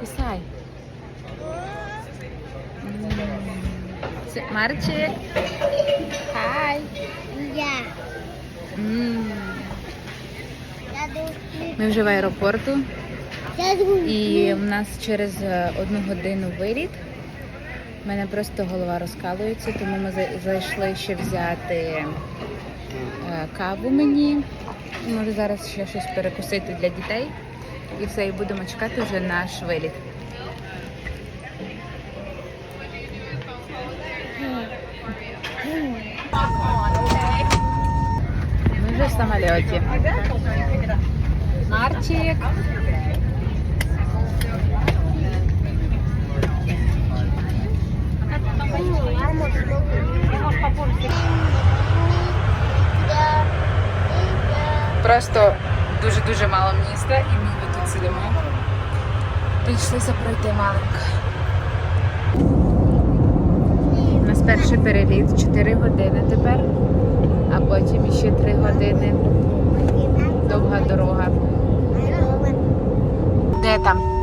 Кусай. Марчик. Хай. Я. Ми вже в аеропорту. І в нас через е, одну годину виліт. У мене просто голова розкалується, тому ми зайшли ще взяти е, каву мені. Може зараз ще щось перекусити для дітей. І все, і будемо чекати вже наш виліт. Ми вже в самоліті. Марчик. Просто дуже-дуже мало міста і ми тут сидимо. Прийшлося пройти маленько. У нас перший переліт 4 години тепер, а потім ще 3 години. Довга дорога. Де там?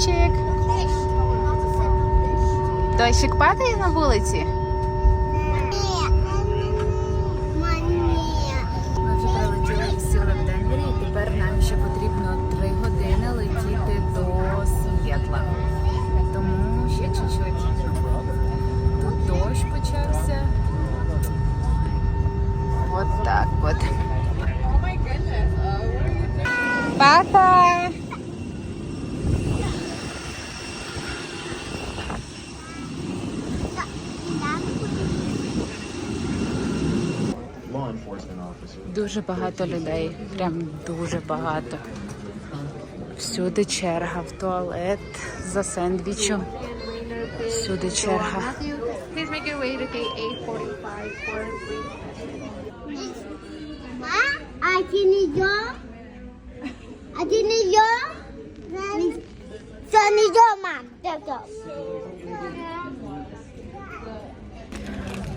Арчик. Дощик падає на вулиці. Ми вже прилетіли сіли в і тепер нам ще потрібно 3 години летіти до Сієтла. Тому ще чуть-чуть. Тут дощ почався. Папа! Дуже багато людей, прям дуже багато. Всюди черга в туалет за сендвічем. Всюди черга. Please make your way to gate 845 for А ти не йо? А ти не йо? Це не йо, мам. Це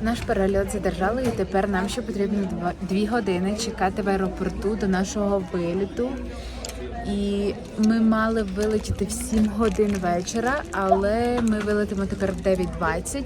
Наш перельот задержали, і тепер нам ще потрібно дві години чекати в аеропорту до нашого виліту. І ми мали вилетіти в 7 годин вечора, але ми вилетимо тепер в 9.20.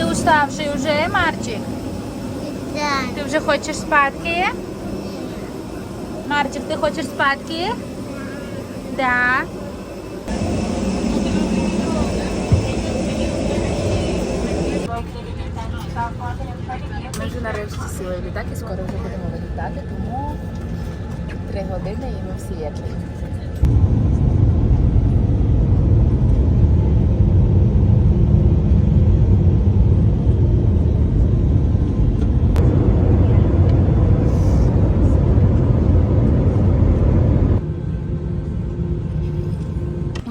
Ти уставший вже, Марчик? Так. Ти вже хочеш спадки? Марчик, ти хочеш спадки? Да. Ми вже нарешті сіли літак і скоро вже будемо вилітати, тому три години і ми всі є.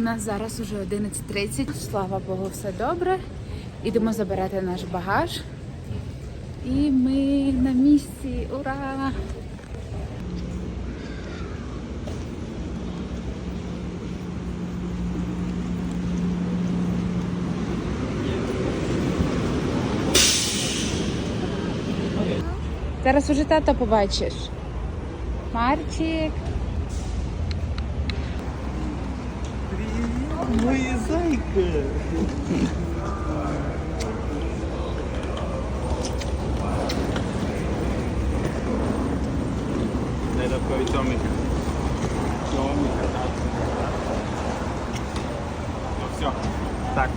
Нас зараз уже 11.30. Слава Богу, все добре. Ідемо забирати наш багаж. І ми на місці. Ура! Зараз уже тата побачиш. Марчик. Mosaica. Era para atômica. Atômica, tá? Tac.